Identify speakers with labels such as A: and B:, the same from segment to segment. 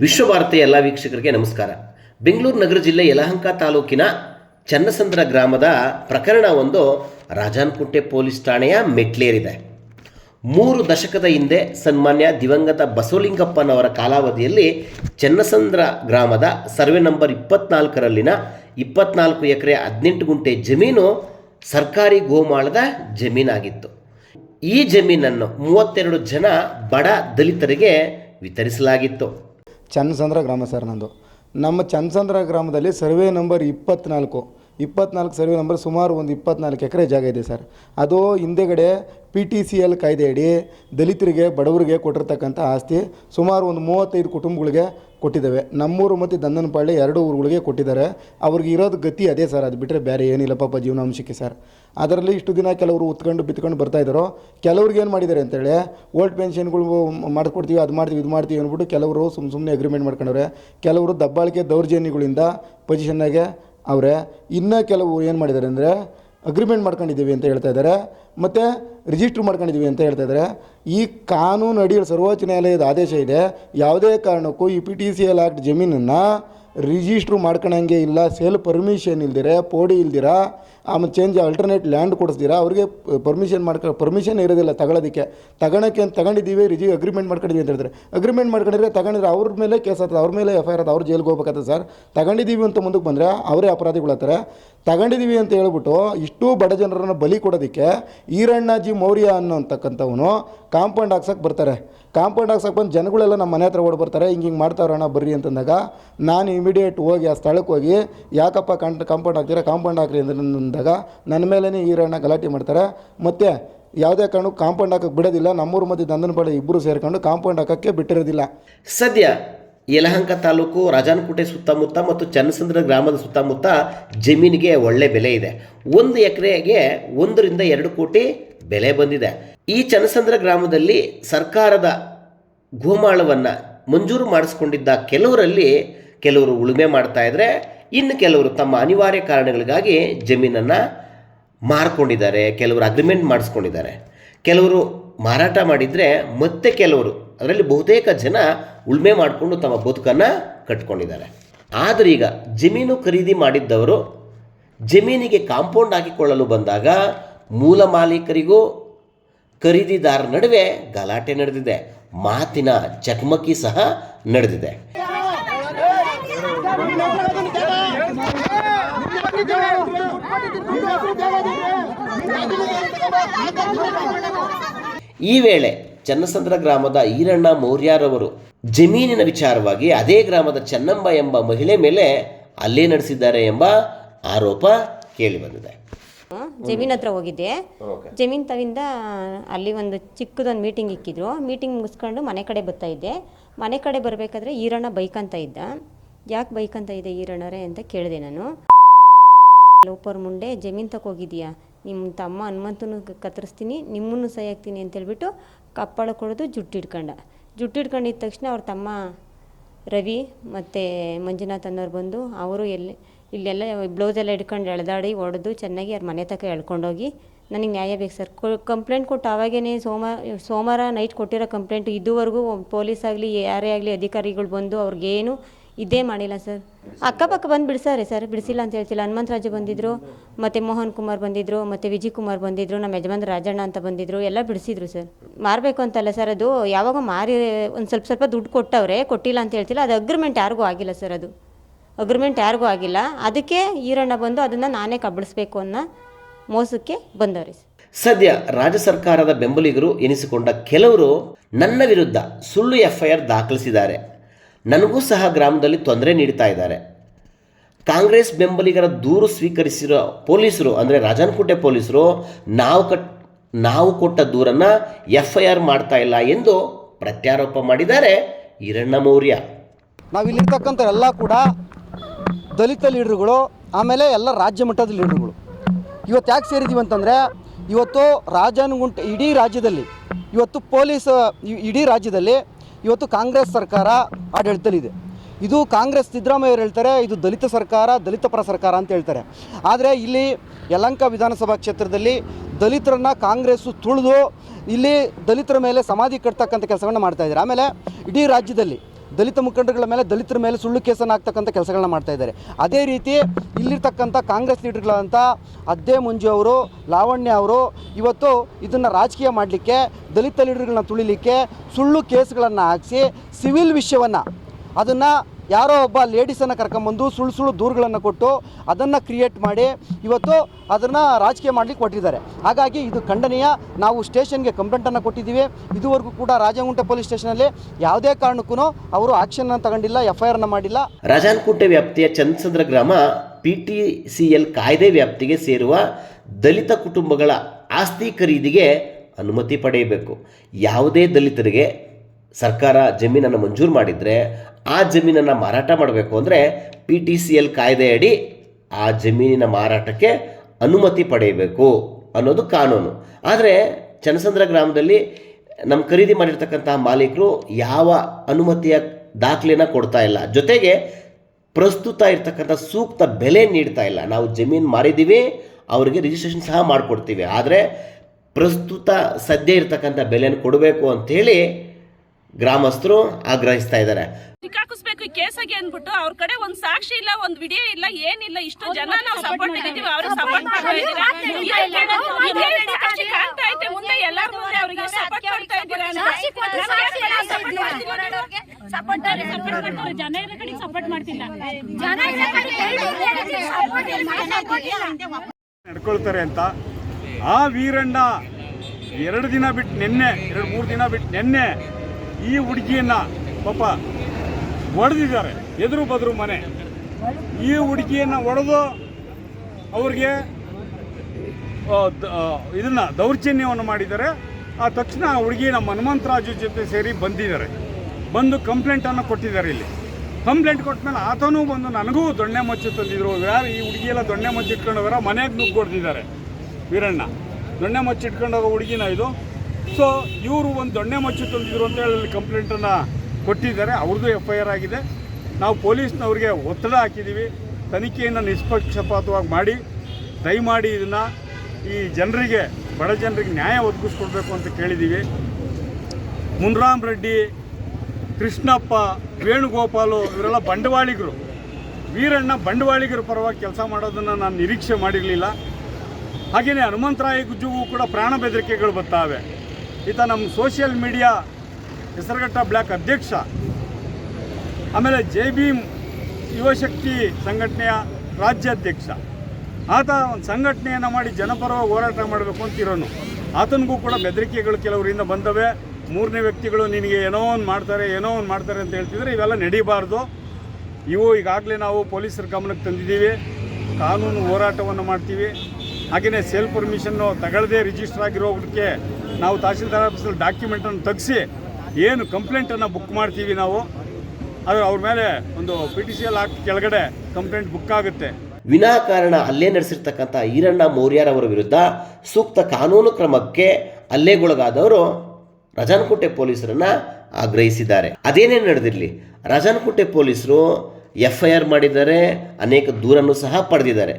A: ವಿಶ್ವಭಾರತಿ ಎಲ್ಲ ವೀಕ್ಷಕರಿಗೆ ನಮಸ್ಕಾರ. ಬೆಂಗಳೂರು ನಗರ ಜಿಲ್ಲೆ ಯಲಹಂಕ ತಾಲೂಕಿನ ಚನ್ನಸಂದ್ರ ಗ್ರಾಮದ ಪ್ರಕರಣ ಒಂದು ರಾಜಾನ್ಕುಂಟೆ ಪೊಲೀಸ್ ಠಾಣೆಯ ಮೆಟ್ಲೇರಿದೆ ಮೂರು ದಶಕದ ಹಿಂದೆ ಸನ್ಮಾನ್ಯ ದಿವಂಗತ ಬಸವಲಿಂಗಪ್ಪನವರ ಕಾಲಾವಧಿಯಲ್ಲಿ ಚನ್ನಸಂದ್ರ ಗ್ರಾಮದ ಸರ್ವೆ ನಂಬರ್ ಇಪ್ಪತ್ನಾಲ್ಕರಲ್ಲಿನ ಇಪ್ಪತ್ನಾಲ್ಕು ಎಕರೆ ಹದಿನೆಂಟು ಗುಂಟೆ ಜಮೀನು ಸರ್ಕಾರಿ ಗೋಮಾಳದ ಜಮೀನಾಗಿತ್ತು. ಈ ಜಮೀನನ್ನು ಮೂವತ್ತೆರಡು ಜನ ಬಡ ದಲಿತರಿಗೆ ವಿತರಿಸಲಾಗಿತ್ತು.
B: ಚನ್ನಸಂದ್ರ ಗ್ರಾಮ ಸರ್ ನಂದು. ನಮ್ಮ ಚನ್ನಸಂದ್ರ ಗ್ರಾಮದಲ್ಲಿ ಸರ್ವೆ ನಂಬರ್ ಇಪ್ಪತ್ನಾಲ್ಕು. ಇಪ್ಪತ್ನಾಲ್ಕು ಸರ್ವೆ ನಂಬರ್ ಸುಮಾರು ಒಂದು ಇಪ್ಪತ್ನಾಲ್ಕು ಎಕರೆ ಜಾಗ ಇದೆ ಸರ್. ಅದು ಹಿಂದೆಗಡೆ ಪಿ ಟಿ ಸಿ ಎಲ್ ಕಾಯ್ದೆಯಡಿ ದಲಿತರಿಗೆ, ಬಡವರಿಗೆ ಕೊಟ್ಟಿರ್ತಕ್ಕಂಥ ಆಸ್ತಿ ಸುಮಾರು ಒಂದು ಮೂವತ್ತೈದು ಕುಟುಂಬಗಳಿಗೆ ಕೊಟ್ಟಿದ್ದಾವೆ. ನಮ್ಮೂರು ಮತ್ತು ದಂದನಪಾಳ್ಯ ಎರಡು ಊರುಗಳಿಗೆ ಕೊಟ್ಟಿದ್ದಾರೆ. ಅವ್ರಿಗೆ ಇರೋದು ಗತಿ ಅದೇ ಸರ್. ಅದು ಬಿಟ್ಟರೆ ಬೇರೆ ಏನಿಲ್ಲ ಪಾಪ ಜೀವನಾಂಶಕ್ಕೆ ಸರ್. ಅದರಲ್ಲಿ ಇಷ್ಟು ದಿನ ಕೆಲವರು ಉತ್ಕೊಂಡು ಬಿತ್ಕೊಂಡು ಬರ್ತಾ ಇದ್ದಾರೋ, ಕೆಲವ್ರಿಗೆ ಏನು ಮಾಡಿದ್ದಾರೆ ಅಂತೇಳಿ ಓಲ್ಡ್ ಪೆನ್ಷನ್ಗಳು ಮಾಡಿಕೊಡ್ತೀವಿ, ಅದು ಮಾಡ್ತೀವಿ, ಇದು ಮಾಡ್ತೀವಿ ಅಂದ್ಬಿಟ್ಟು ಕೆಲವರು ಸುಮ್ಮ ಸುಮ್ಮನೆ ಅಗ್ರಿಮೆಂಟ್ ಮಾಡ್ಕೊಂಡವ್ರೆ. ಕೆಲವರು ದಬ್ಬಾಳಿಕೆ ದೌರ್ಜನ್ಯಗಳಿಂದ ಪೊಸಿಷನ್ನಾಗೆ ಅವರೇ ಇನ್ನೂ ಕೆಲವು ಏನು ಮಾಡಿದ್ದಾರೆ ಅಂದರೆ ಅಗ್ರಿಮೆಂಟ್ ಮಾಡ್ಕೊಂಡಿದ್ದೀವಿ ಅಂತ ಹೇಳ್ತಾ ಇದ್ದಾರೆ, ಮತ್ತು ರಿಜಿಸ್ಟ್ರ್ ಮಾಡ್ಕೊಂಡಿದ್ದೀವಿ ಅಂತ ಹೇಳ್ತಾ ಇದ್ದಾರೆ. ಈ ಕಾನೂನು ಅಡಿಯಲ್ಲಿ ಸರ್ವೋಚ್ಚ ನ್ಯಾಯಾಲಯದ ಆದೇಶ ಇದೆ, ಯಾವುದೇ ಕಾರಣಕ್ಕೂ ಈ P T C L act ಜಮೀನನ್ನು ರಿಜಿಸ್ಟ್ರು ಮಾಡ್ಕೊಳಂಗೆ ಇಲ್ಲ ಸೇಲ್ ಪರ್ಮಿಷನ್ ಇಲ್ದಿರ, ಪೋಡಿ ಇಲ್ದಿರ, ಆಮೇಲೆ ಚೇಂಜ್ ಆಲ್ಟರ್ನೇಟ್ ಲ್ಯಾಂಡ್ ಕೊಡಿಸ್ದಿರ, ಅವ್ರಿಗೆ ಪರ್ಮಿಷನ್ ಮಾಡ್ಕೊ ಪರ್ಮಿಷನ್ ಇರೋದಿಲ್ಲ ತಗೊಳ್ಳೋದಕ್ಕೆ ತಗೊಳಕ್ಕೆ ಅಂತ ತಗೊಂಡಿದ್ದೀವಿ ರಿಜಿ ಅಗ್ರಿಮೆಂಟ್ ಮಾಡ್ಕೊಂಡಿದ್ದೀವಿ ಅಂತ ಹೇಳ್ತಾರೆ ಅಗ್ರಿಮೆಂಟ್ ಮಾಡ್ಕೊಂಡಿದ್ರೆ ತಗೊಂಡಿದ್ರೆ ಅವ್ರ ಮೇಲೆ ಕೇಸ್ ಆಗ್ತದೆ, ಅವ್ರ ಮೇಲೆ ಎಫ್ ಐ ಆರ್ ಅವ್ರ ಜೈಲ್ಗೆ ಹೋಗ್ಬೇಕಾಗ್ತದೆ ಸರ್. ತಗೊಂಡಿದ್ದೀವಿ ಅಂತ ಮುಂದಕ್ಕೆ ಬಂದರೆ ಅವರೇ ಅಪರಾಧಿಗಳಾಗ್ತಾರೆ ತಗೊಂಡಿದ್ದೀವಿ ಅಂತ ಹೇಳ್ಬಿಟ್ಟು ಇಷ್ಟು ಬಡ ಜನರನ್ನು ಬಲಿ ಕೊಡೋದಕ್ಕೆ ಈರಣ್ಣಾಜಿ ಮೌರ್ಯ ಅನ್ನೋಂತಕ್ಕಂಥವನು ಕಾಂಪೌಂಡ್ ಹಾಕ್ಸೋಕ್ಕೆ ಬರ್ತಾರೆ. ಕಾಂಪೌಂಡ್ ಹಾಕ್ಸೋಕ್ಕೆ ಬಂದು ಜನಗಳೆಲ್ಲ ನಮ್ಮ ಮನೆ ಹತ್ರ ಓಡಿ ಬರ್ತಾರೆ. ಹಿಂಗೆ ಹಿಂಗೆ ಮಾಡ್ತಾವ್ರಣ್ಣ ಬರ್ರಿ ಅಂತಂದಾಗ ನಾನು ಇಮಿಡಿಯೇಟ್ ಹೋಗಿ ಆ ಸ್ಥಳಕ್ಕೆ ಹೋಗಿ, ಯಾಕಪ್ಪ ಕಾಂ, ಕಾಂಪೌಂಡ್ ಹಾಕ್ತೀರಾ? ಕಾಂಪೌಂಡ್ ಹಾಕ್ರಿ ಅಂತ ಅಂದಾಗ ನನ್ನ ಮೇಲೇ ಈರಣ್ಣ ಗಲಾಟೆ ಮಾಡ್ತಾರೆ. ಮತ್ತು ಯಾವುದೇ ಕಾರಣಕ್ಕೂ ಕಾಂಪೌಂಡ್ ಹಾಕಕ್ಕೆ ಬಿಡೋದಿಲ್ಲ. ನಮ್ಮೂರು ಮತ್ತು ದಂದನಪಾಳ್ಯ ಇಬ್ಬರು ಸೇರ್ಕೊಂಡು ಕಾಂಪೌಂಡ್ ಹಾಕೋಕ್ಕೆ ಬಿಟ್ಟಿರೋದಿಲ್ಲ.
A: ಸದ್ಯ ಯಲಹಂಕ ತಾಲೂಕು ರಾಜಾನಕೋಟೆ ಸುತ್ತಮುತ್ತ ಮತ್ತು ಚನ್ನಸಂದ್ರ ಗ್ರಾಮದ ಸುತ್ತಮುತ್ತ ಜಮೀನಿಗೆ ಒಳ್ಳೆ ಬೆಲೆ ಇದೆ. ಒಂದು ಎಕರೆಗೆ ಒಂದರಿಂದ ಎರಡು ಕೋಟಿ ಬೆಲೆ ಬಂದಿದೆ. ಈ ಚನ್ನಸಂದ್ರ ಗ್ರಾಮದಲ್ಲಿ ಸರ್ಕಾರದ ಗೋಮಾಳವನ್ನು ಮಂಜೂರು ಮಾಡಿಸ್ಕೊಂಡಿದ್ದ ಕೆಲವರಲ್ಲಿ ಕೆಲವರು ಉಳುಮೆ ಮಾಡ್ತಾ ಇದ್ರೆ, ಇನ್ನು ಕೆಲವರು ತಮ್ಮ ಅನಿವಾರ್ಯ ಕಾರಣಗಳಿಗಾಗಿ ಜಮೀನನ್ನು ಮಾರ್ಕೊಂಡಿದ್ದಾರೆ, ಕೆಲವರು ಅಗ್ರಿಮೆಂಟ್ ಮಾಡಿಸ್ಕೊಂಡಿದ್ದಾರೆ. ಕೆಲವರು ಮಾರಾಟ ಮಾಡಿದರೆ ಮತ್ತೆ ಕೆಲವರು, ಅದರಲ್ಲಿ ಬಹುತೇಕ ಜನ ಉಳ್ಮೆ ಮಾಡಿಕೊಂಡು ತಮ್ಮ ಬದುಕನ್ನು ಕಟ್ಕೊಂಡಿದ್ದಾರೆ. ಆದರೆ ಈಗ ಜಮೀನು ಖರೀದಿ ಮಾಡಿದ್ದವರು ಜಮೀನಿಗೆ ಕಾಂಪೌಂಡ್ ಹಾಕಿಕೊಳ್ಳಲು ಬಂದಾಗ ಮೂಲ ಮಾಲೀಕರಿಗೂ ಖರೀದಿದಾರ ನಡುವೆ ಗಲಾಟೆ ನಡೆದಿದೆ, ಮಾತಿನ ಚಕಮಕಿ ಸಹ ನಡೆದಿದೆ. ಈ ವೇಳೆ ಚನ್ನಸಂದ್ರ ಗ್ರಾಮದ ಈರಣ್ಣ ಮೌರ್ಯರವರು ಜಮೀನಿನ ವಿಚಾರವಾಗಿ ಅದೇ ಗ್ರಾಮದ ಚೆನ್ನಮ್ಮ ಎಂಬ ಮಹಿಳೆ ಮೇಲೆ ಅಲ್ಲೇ ನಡೆಸಿದ್ದಾರೆ ಎಂಬ ಆರೋಪ ಕೇಳಿಬಂದಿದೆ
C: ಜಮೀನ್ ಹತ್ರ ಹೋಗಿದ್ದೆ. ಜಮೀನ್ ತವಿಂದ ಅಲ್ಲಿ ಒಂದು ಚಿಕ್ಕದೊಂದು ಮೀಟಿಂಗ್ ಇಕ್ಕಿದ್ರು. ಮೀಟಿಂಗ್ ಮುಗಿಸ್ಕೊಂಡು ಮನೆ ಕಡೆ ಬರ್ತಾ ಇದ್ದೆ. ಮನೆ ಕಡೆ ಬರಬೇಕಾದ್ರೆ ಈರಣ್ಣ ಬೈಕ್ ಅಂತ ಇದ್ದ. ಯಾಕೆ ಬೈಕ್ ಅಂತ ಇದೆ ಈರಣ್ಣರೇ ಅಂತ ಕೇಳಿದೆ ನಾನು. ಲೋಪರ್ ಮುಂಡೆ ಜಮೀನ್ ತಗೋಗಿದೀಯಾ ನಿಮ್ಮ ತಮ್ಮ ಹನುಮಂತನು ಕತ್ತರಿಸ್ತೀನಿ, ನಿಮ್ಮನ್ನು ಸಹಿ ಹಾಕ್ತೀನಿ ಅಂತೇಳ್ಬಿಟ್ಟು ಕಪ್ಪಳ ಕೊಡೋದು ಜುಟ್ಟು ಹಿಡ್ಕೊಂಡ. ತಕ್ಷಣ ಅವ್ರ ತಮ್ಮ ರವಿ ಮತ್ತು ಮಂಜುನಾಥ್ ಅನ್ನೋರು ಬಂದು ಅವರು ಎಲ್ಲಿ, ಇಲ್ಲೆಲ್ಲ ಬ್ಲೌಸ್ ಎಲ್ಲ ಹಿಡ್ಕೊಂಡು ಎಳೆದಾಡಿ ಹೊಡೆದು ಚೆನ್ನಾಗಿ ಅವ್ರ ಮನೆ ತನಕ ಎಳ್ಕೊಂಡೋಗಿ, ನನಗೆ ನ್ಯಾಯ ಬೇಕು ಸರ್. ಕಂಪ್ಲೇಂಟ್ ಕೊಟ್ಟು ಆವಾಗೇ ಸೋಮ, ಸೋಮವಾರ ನೈಟ್ ಕೊಟ್ಟಿರೋ ಕಂಪ್ಲೇಂಟ್ ಇದುವರೆಗೂ ಪೊಲೀಸ್ ಆಗಲಿ ಯಾರೇ ಆಗಲಿ ಅಧಿಕಾರಿಗಳು ಬಂದು ಅವ್ರಿಗೇನು ಇದೇ ಮಾಡಿಲ್ಲ ಸರ್. ಅಕ್ಕಪಕ್ಕ ಬಂದು ಬಿಡಿಸಾರೆ ಸರ್. ಬಿಡಿಸಿಲ್ಲ ಅಂತ ಹೇಳ್ತಿಲ್ಲ. ಹನುಮಂತರಾಜು ಬಂದಿದ್ರು, ಮತ್ತು ಮೋಹನ್ ಕುಮಾರ್ ಬಂದಿದ್ರು, ಮತ್ತು ವಿಜಯ್ ಕುಮಾರ್ ಬಂದಿದ್ರು, ನಮ್ಮ ಯಜಮಾನ್ ರಾಜಣ್ಣ ಅಂತ ಬಂದಿದ್ರು, ಎಲ್ಲ ಬಿಡಿಸಿದ್ರು ಸರ್. ಮಾರಬೇಕು ಅಂತಲ್ಲ ಸರ್ ಅದು. ಯಾವಾಗ ಮಾರಿ, ಒಂದು ಸ್ವಲ್ಪ ಸ್ವಲ್ಪ ದುಡ್ಡು ಕೊಟ್ಟವ್ರೆ, ಕೊಟ್ಟಿಲ್ಲ ಅಂತ ಹೇಳ್ತಿಲ್ಲ. ಅದು ಅಗ್ರಿಮೆಂಟ್ ಯಾರಿಗೂ ಆಗಿಲ್ಲ ಸರ್ ಅದು. ಅಗ್ರಿಮೆಂಟ್ ಯಾರಿಗೂ ಆಗಿಲ್ಲ. ಅದಕ್ಕೆ ಈರಣ್ಣ ಬಂದು ಅದನ್ನು ನಾನೇ ಕಬಳಿಸ್ಬೇಕು ಅನ್ನೋ ಮೋಸಕ್ಕೆ ಬಂದವ್ರಿ
A: ಸದ್ಯ ರಾಜ್ಯ ಸರ್ಕಾರದ ಬೆಂಬಲಿಗರು ಎನಿಸಿಕೊಂಡ ಕೆಲವರು ನನ್ನ ವಿರುದ್ಧ ಸುಳ್ಳು ಎಫ್ಐಆರ್ ದಾಖಲಿಸಿದ್ದಾರೆ. ನನಗೂ ಸಹ ಗ್ರಾಮದಲ್ಲಿ ತೊಂದರೆ ನೀಡ್ತಾ ಇದ್ದಾರೆ. ಕಾಂಗ್ರೆಸ್ ಬೆಂಬಲಿಗರ ದೂರು ಸ್ವೀಕರಿಸಿರೋ ಪೊಲೀಸರು, ಅಂದರೆ ರಾಜಾನಕೋಟೆ ಪೊಲೀಸರು, ನಾವು ಕಟ್, ನಾವು ಕೊಟ್ಟ ದೂರನ್ನು ಎಫ್ ಐ ಆರ್ ಮಾಡ್ತಾ ಇಲ್ಲ ಎಂದು ಪ್ರತ್ಯಾರೋಪ ಮಾಡಿದ್ದಾರೆ ಈರಣ್ಣ ಮೌರ್ಯ.
D: ನಾವಿಲ್ಲಿರ್ತಕ್ಕಂಥ ಎಲ್ಲ ಕೂಡ ದಲಿತ ಲೀಡ್ರುಗಳು, ಆಮೇಲೆ ಎಲ್ಲ ರಾಜ್ಯ ಮಟ್ಟದ ಲೀಡ್ರುಗಳು. ಇವತ್ತು ಯಾಕೆ ಸೇರಿದ್ದೀವಿ ಅಂತಂದರೆ, ಇವತ್ತು ರಾಜನಗುಂಟೆ ಇಡೀ ರಾಜ್ಯದಲ್ಲಿ, ಇವತ್ತು ಪೊಲೀಸ್ ಇಡೀ ರಾಜ್ಯದಲ್ಲಿ ಇವತ್ತು ಕಾಂಗ್ರೆಸ್ ಸರ್ಕಾರ ಆಡಳಿತದಲ್ಲಿದೆ. ಇದು ಕಾಂಗ್ರೆಸ್ ಸಿದ್ದರಾಮಯ್ಯ ಹೇಳ್ತಾರೆ, ಇದು ದಲಿತ ಸರ್ಕಾರ ದಲಿತ ಪರ ಸರ್ಕಾರ ಅಂತ ಹೇಳ್ತಾರೆ. ಆದರೆ ಇಲ್ಲಿ ಯಲಂಕ ವಿಧಾನಸಭಾ ಕ್ಷೇತ್ರದಲ್ಲಿ ದಲಿತರನ್ನು ಕಾಂಗ್ರೆಸ್ಸು ತುಳಿದು ಇಲ್ಲಿ ದಲಿತರ ಮೇಲೆ ಸಮಾಧಿ ಕಟ್ತಕ್ಕಂಥ ಕೆಲಸಗಳನ್ನ ಮಾಡ್ತಾ ಇದ್ದಾರೆ. ಆಮೇಲೆ ಇಡೀ ರಾಜ್ಯದಲ್ಲಿ ದಲಿತ ಮುಖಂಡರುಗಳ ಮೇಲೆ, ದಲಿತರ ಮೇಲೆ ಸುಳ್ಳು ಕೇಸನ್ನು ಹಾಕ್ತಕ್ಕಂಥ ಕೆಲಸಗಳನ್ನ ಮಾಡ್ತಾ ಇದ್ದಾರೆ. ಅದೇ ರೀತಿ ಇಲ್ಲಿರ್ತಕ್ಕಂಥ ಕಾಂಗ್ರೆಸ್ ಲೀಡರ್ಗಳಂತ ಅದ್ದೇ ಮುಂಜು ಅವರು, ಲಾವಣ್ಯ ಅವರು, ಇವತ್ತು ಇದನ್ನು ರಾಜಕೀಯ ಮಾಡಲಿಕ್ಕೆ, ದಲಿತ ಲೀಡರ್ಗಳನ್ನ ತುಳಿಲಿಕ್ಕೆ ಸುಳ್ಳು ಕೇಸ್ಗಳನ್ನು ಹಾಕಿಸಿ, ಸಿವಿಲ್ ವಿಷಯವನ್ನು ಅದನ್ನು ಯಾರೋ ಒಬ್ಬ ಲೇಡೀಸನ್ನು ಕರ್ಕೊಂಬಂದು ಸುಳ್ಳು ಸುಳ್ಳು ದೂರುಗಳನ್ನು ಕೊಟ್ಟು ಅದನ್ನು ಕ್ರಿಯೇಟ್ ಮಾಡಿ ಇವತ್ತು ಅದನ್ನು ರಾಜಕೀಯ ಮಾಡಲಿಕ್ಕೆ ಕೊಟ್ಟಿದ್ದಾರೆ ಹಾಗಾಗಿ ಇದು ಖಂಡನೀಯ. ನಾವು ಸ್ಟೇಷನ್ಗೆ ಕಂಪ್ಲೇಂಟನ್ನು ಕೊಟ್ಟಿದ್ದೀವಿ. ಇದುವರೆಗೂ ಕೂಡ ರಾಜಗುಂಟೆ ಪೊಲೀಸ್ ಸ್ಟೇಷನಲ್ಲಿ ಯಾವುದೇ ಕಾರಣಕ್ಕೂ ಅವರು ಆಕ್ಷನ್ ತಗೊಂಡಿಲ್ಲ ಎಫ್ ಐ ಆರ್ನ ಮಾಡಿಲ್ಲ.
A: ರಾಜಾನ್ಕೋಟೆ ವ್ಯಾಪ್ತಿಯ ಚಂದ್ರಸಂದ್ರ ಗ್ರಾಮ ಪಿ ಟಿ ಸಿ ಎಲ್ ಕಾಯ್ದೆ ವ್ಯಾಪ್ತಿಗೆ ಸೇರುವ ದಲಿತ ಕುಟುಂಬಗಳ ಆಸ್ತಿ ಖರೀದಿಗೆ ಅನುಮತಿ ಪಡೆಯಬೇಕು. ಯಾವುದೇ ದಲಿತರಿಗೆ ಸರ್ಕಾರ ಜಮೀನನ್ನು ಮಂಜೂರು ಮಾಡಿದರೆ ಆ ಜಮೀನನ್ನು ಮಾರಾಟ ಮಾಡಬೇಕು ಅಂದರೆ ಪಿ ಟಿ ಸಿ ಎಲ್ ಕಾಯ್ದೆಯಡಿ ಆ ಜಮೀನಿನ ಮಾರಾಟಕ್ಕೆ ಅನುಮತಿ ಪಡೆಯಬೇಕು ಅನ್ನೋದು ಕಾನೂನು. ಆದರೆ ಚನ್ನಸಂದ್ರ ಗ್ರಾಮದಲ್ಲಿ ನಮ್ಮ ಖರೀದಿ ಮಾಡಿರ್ತಕ್ಕಂತಹ ಮಾಲೀಕರು ಯಾವ ಅನುಮತಿಯ ದಾಖಲೆನ ಕೊಡ್ತಾ ಇಲ್ಲ. ಜೊತೆಗೆ ಪ್ರಸ್ತುತ ಇರ್ತಕ್ಕಂಥ ಸೂಕ್ತ ಬೆಲೆ ನೀಡ್ತಾ ಇಲ್ಲ. ನಾವು ಜಮೀನು ಮಾರಿದ್ದೀವಿ ಅವರಿಗೆ ರಿಜಿಸ್ಟ್ರೇಷನ್ ಸಹ ಮಾಡಿಕೊಡ್ತೀವಿ. ಆದರೆ ಪ್ರಸ್ತುತ ಸದ್ಯ ಇರ್ತಕ್ಕಂಥ ಬೆಲೆಯನ್ನು ಕೊಡಬೇಕು ಅಂಥೇಳಿ ಗ್ರಾಮಸ್ಥರು ಆಗ್ರಹಿಸ್ತಾ ಇದ್ದಾರೆ.
E: ಸಿಕ್ಕಾಕಿಸ್ಬೇಕು ಈ ಕೇಸಾಗಿ ಅಂದ್ಬಿಟ್ಟು ಅವ್ರ ಕಡೆ ಒಂದ್ ಸಾಕ್ಷಿ ಇಲ್ಲ ಒಂದ್ ವಿಡಿಯೋ ಇಲ್ಲ ಏನಿಲ್ಲ ಇಷ್ಟು ಜನ ನಾವು ಸಪೋರ್ಟ್ ಮಾಡಿದೀವಿ ಅವ್ರಿಗೆ ಸಪೋರ್ಟ್ ಕಾಣ್ತಾ ಐತೆ ಮುಂದೆ ಎಲ್ಲಾರ ಮುಂದೆ ಅವ್ರಿಗೆ ಸಪೋರ್ಟ್ ಮಾಡ್ತಾ ಇದ್ದೀರಾ.
F: ಜನ ಇರೋ ಕಡೆ ಸಪೋರ್ಟ್ ಮಾಡ್ತಿಲ್ಲ
G: ನಡ್ಕೊಳ್ತಾರೆ ಅಂತ. ಆ ವೀರಣ್ಣ ಎರಡು ದಿನ ಬಿಟ್ಟು ನಿನ್ನೆ ಎರಡು ಮೂರು ದಿನ ಬಿಟ್ಟು ನಿನ್ನೆ ಈ ಹುಡುಗಿಯನ್ನ ಪಾಪ ಹೊಡೆದಿದ್ದಾರೆ. ಎದುರು ಬದರು ಮನೆ. ಈ ಹುಡುಗಿಯನ್ನ ಒಡೆದು ಅವ್ರಿಗೆ ಇದನ್ನ ದೌರ್ಜನ್ಯವನ್ನು ಮಾಡಿದ್ದಾರೆ. ಆ ತಕ್ಷಣ ಆ ಹುಡುಗಿ ನಮ್ಮ ಹನುಮಂತರಾಜು ಜೊತೆ ಸೇರಿ ಬಂದಿದ್ದಾರೆ. ಬಂದು ಕಂಪ್ಲೇಂಟನ್ನು ಕೊಟ್ಟಿದ್ದಾರೆ ಇಲ್ಲಿ. ಕಂಪ್ಲೇಂಟ್ ಕೊಟ್ಟ ಮೇಲೆ ಆತನೂ ಬಂದು ನನಗೂ ದೊಣ್ಣೆ ಮಚ್ಚು ತಂದಿದ್ರು. ಯಾರು ಈ ಹುಡುಗಿಯೆಲ್ಲ ದೊಣ್ಣೆ ಮಚ್ಚು ಇಟ್ಕೊಂಡವರ? ಮನೆಗೆ ನುಗ್ಗೊಡ್ತಿದ್ದಾರೆ ವೀರಣ್ಣ, ದೊಣ್ಣೆ ಮಚ್ಚಿಟ್ಕೊಂಡೋಗೋ ಹುಡುಗಿನ ಇದು? ಸೊ, ಇವರು ಒಂದು ದೊಣ್ಣೆ ಮಚ್ಚು ತಂದಿದ್ರು ಅಂತ ಹೇಳಿ ಕಂಪ್ಲೇಂಟನ್ನು ಕೊಟ್ಟಿದ್ದಾರೆ ಅವ್ರದ್ದು ಎಫ್ ಐ ಆರ್ ಆಗಿದೆ. ನಾವು ಪೊಲೀಸ್ನವ್ರಿಗೆ ಒತ್ತಡ ಹಾಕಿದ್ದೀವಿ ತನಿಖೆಯನ್ನು ನಿಷ್ಪಕ್ಷಪಾತವಾಗಿ ಮಾಡಿ, ದಯಮಾಡಿ ಇದನ್ನು ಈ ಜನರಿಗೆ, ಬಡ ಜನರಿಗೆ ನ್ಯಾಯ ಒದಗಿಸ್ಕೊಡ್ಬೇಕು ಅಂತ ಕೇಳಿದ್ದೀವಿ ಮುನ್ರಾಮ್ ರೆಡ್ಡಿ, ಕೃಷ್ಣಪ್ಪ, ವೇಣುಗೋಪಾಲು, ಇವರೆಲ್ಲ ಬಂಡವಾಳಿಗರು. ವೀರಣ್ಣ ಬಂಡವಾಳಿಗರ ಪರವಾಗಿ ಕೆಲಸ ಮಾಡೋದನ್ನು ನಾನು ನಿರೀಕ್ಷೆ ಮಾಡಿರಲಿಲ್ಲ. ಹಾಗೆಯೇ ಹನುಮಂತರಾಯ ಗುಜ್ಜುಗೂ ಕೂಡ ಪ್ರಾಣ ಬೆದರಿಕೆಗಳು ಬರ್ತಾವೆ. ಈತ ನಮ್ಮ ಸೋಷಿಯಲ್ ಮೀಡಿಯಾ ಹೆಸರುಘಟ್ಟ ಬ್ಲಾಕ್ ಅಧ್ಯಕ್ಷ. ಆಮೇಲೆ ಜೆ ಭೀಮ್ ಯುವಶಕ್ತಿ ಸಂಘಟನೆಯ ರಾಜ್ಯಾಧ್ಯಕ್ಷ ಆತ ಒಂದು ಸಂಘಟನೆಯನ್ನು ಮಾಡಿ ಜನಪರವಾಗಿ ಹೋರಾಟ ಮಾಡಬೇಕು ಅಂತಿರೋನು ಆತನಿಗೂ ಕೂಡ ಬೆದರಿಕೆಗಳು ಕೆಲವರಿಂದ ಬಂದವೆ. ಮೂರನೇ ವ್ಯಕ್ತಿಗಳು ನಿನಗೆ ಏನೋ ಒಂದು ಮಾಡ್ತಾರೆ, ಏನೋ ಒಂದು ಮಾಡ್ತಾರೆ ಅಂತ ಹೇಳ್ತಿದ್ರೆ ಇವೆಲ್ಲ ನಡೀಬಾರ್ದು. ಇವು ಈಗಾಗಲೇ ನಾವು ಪೊಲೀಸರ ಗಮನಕ್ಕೆ ತಂದಿದ್ದೀವಿ. ಕಾನೂನು ಹೋರಾಟವನ್ನು ಮಾಡ್ತೀವಿ. ಹಾಗೆಯೇ ಸೇಲ್ ಪರ್ಮಿಷನ್ನು ತಗೊಳ್ಳದೆ ರಿಜಿಸ್ಟರ್ ಆಗಿರೋದಕ್ಕೆ ನಾವು ತಹಸೀಲ್ದಾರ್ ಆಫೀಸಲ್ಲಿ ಡಾಕ್ಯುಮೆಂಟನ್ನು ತೆಗೆಸಿ ಏನು ಕಂಪ್ಲೇಂಟನ್ನು ಬುಕ್ ಮಾಡ್ತೀವಿ ನಾವು, ಅದು ಅವ್ರ ಮೇಲೆ ಒಂದು P T C L act ಕೆಳಗಡೆ ಕಂಪ್ಲೇಂಟ್ ಬುಕ್ ಆಗುತ್ತೆ.
A: ವಿನಾಕಾರಣ ಅಲ್ಲೇ ನಡೆಸಿರ್ತಕ್ಕಂಥ ಈರಣ್ಣ ಮೌರ್ಯರವರ ವಿರುದ್ಧ ಸೂಕ್ತ ಕಾನೂನು ಕ್ರಮಕ್ಕೆ ಹಲ್ಲೆಗೊಳಗಾದವರು ರಜಾನ್ಕೋಟೆ ಪೊಲೀಸರನ್ನ ಆಗ್ರಹಿಸಿದ್ದಾರೆ. ಅದೇನೇ ನಡೆದಿರಲಿ, ರಜಾನ್ಕೋಟೆ ಪೊಲೀಸರು ಎಫ್ ಐ ಆರ್ ಮಾಡಿದ್ದಾರೆ ಅನೇಕ ದೂರನ್ನು ಸಹ ಪಡೆದಿದ್ದಾರೆ.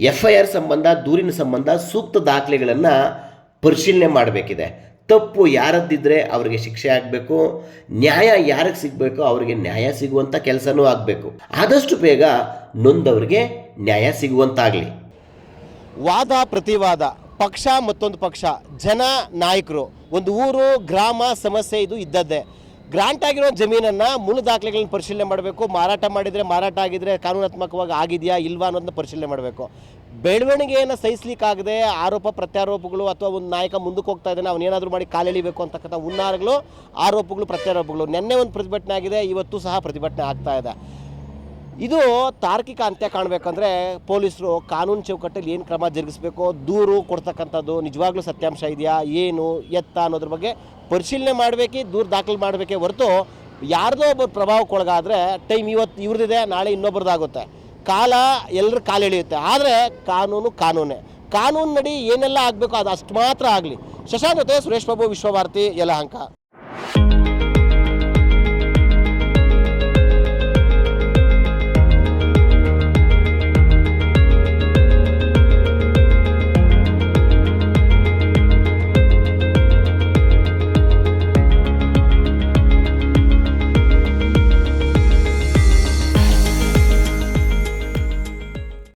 A: ಎಫ್ ಐ ಆರ್ ಸಂಬಂಧ, ದೂರಿನ ಸಂಬಂಧ ಸೂಕ್ತ ದಾಖಲೆಗಳನ್ನು ಪರಿಶೀಲನೆ ಮಾಡಬೇಕಿದೆ. ತಪ್ಪು ಯಾರದ್ದಿದ್ರೆ ಅವರಿಗೆ ಶಿಕ್ಷೆ ಆಗಬೇಕು, ನ್ಯಾಯ ಯಾರಿಗೆ ಸಿಗಬೇಕು ಅವರಿಗೆ ನ್ಯಾಯ ಸಿಗುವಂಥ ಕೆಲಸನೂ ಆಗಬೇಕು. ಆದಷ್ಟು ಬೇಗ ನೊಂದವರಿಗೆ ನ್ಯಾಯ ಸಿಗುವಂತಾಗಲಿ.
H: ವಾದ ಪ್ರತಿವಾದ, ಪಕ್ಷ ಮತ್ತೊಂದು ಪಕ್ಷ, ಜನ ನಾಯಕರು. ಒಂದು ಊರು, ಗ್ರಾಮ, ಸಮಸ್ಯೆ ಇದು ಇದ್ದದ್ದೇ. ಗ್ರಾಂಟ್ ಆಗಿರೋ ಜಮೀನನ್ನು ಮೂಲ ದಾಖಲೆಗಳನ್ನ ಪರಿಶೀಲನೆ ಮಾಡಬೇಕು. ಮಾರಾಟ ಮಾಡಿದರೆ ಮಾರಾಟ ಆಗಿದ್ರೆ ಕಾನೂನಾತ್ಮಕವಾಗಿ ಆಗಿದೆಯಾ ಇಲ್ವಾ ಅನ್ನೋದನ್ನ ಪರಿಶೀಲನೆ ಮಾಡಬೇಕು. ಬೆಳವಣಿಗೆಯನ್ನು ಸಹಿಸ್ಲಿಕ್ಕಾಗದೆ ಆರೋಪ, ಪ್ರತ್ಯಾರೋಪಗಳು ಅಥವಾ ಒಂದು ನಾಯಕ ಮುಂದಕ್ಕೆ ಹೋಗ್ತಾ ಇದ್ದಾನೆ ಅವನೇನಾದರೂ ಮಾಡಿ ಕಾಲೆಳಿಬೇಕು ಅಂತಕ್ಕಂಥ ಹುನ್ನಾರಗಳು, ಆರೋಪಗಳು, ಪ್ರತ್ಯಾರೋಪಗಳು. ನಿನ್ನೆ ಒಂದು ಪ್ರತಿಭಟನೆ ಆಗಿದೆ, ಇವತ್ತು ಸಹ ಪ್ರತಿಭಟನೆ ಆಗ್ತಾ ಇದೆ. ಇದು ತಾರ್ಕಿಕ ಅಂತ್ಯ ಕಾಣಬೇಕಂದ್ರೆ ಪೊಲೀಸರು ಕಾನೂನು ಚೌಕಟ್ಟಲ್ಲಿ ಏನು ಕ್ರಮ ಜರುಗಿಸಬೇಕು, ದೂರು ಕೊಡ್ತಕ್ಕಂಥದ್ದು ನಿಜವಾಗ್ಲೂ ಸತ್ಯಾಂಶ ಇದೆಯಾ, ಏನು, ಎತ್ತ ಅನ್ನೋದ್ರ ಬಗ್ಗೆ ಪರಿಶೀಲನೆ ಮಾಡಬೇಕು, ದೂರು ದಾಖಲು ಮಾಡಬೇಕೇ ಹೊರತು ಯಾರ್ದೋ ಒಬ್ಬರು ಪ್ರಭಾವಕ್ಕೊಳಗಾದರೆ ಟೈಮ್ ಇವತ್ತು ಇವ್ರದ್ದಿದೆ ನಾಳೆ ಇನ್ನೊಬ್ರದ್ದಾಗುತ್ತೆ ಕಾಲ ಎಲ್ಲರ ಕಾಲ ಎಳೆಯುತ್ತೆ. ಆದರೆ ಕಾನೂನು ಕಾನೂನೇ. ಕಾನೂನು ನಡಿ ಏನೆಲ್ಲ ಆಗಬೇಕು ಅದು ಅಷ್ಟು ಮಾತ್ರ ಆಗಲಿ. ಶಶಾಂಕ್ ಜೊತೆ ಸುರೇಶ್ ಬಾಬು ವಿಶ್ವಭಾರತಿ, ಯಲಹಂಕ.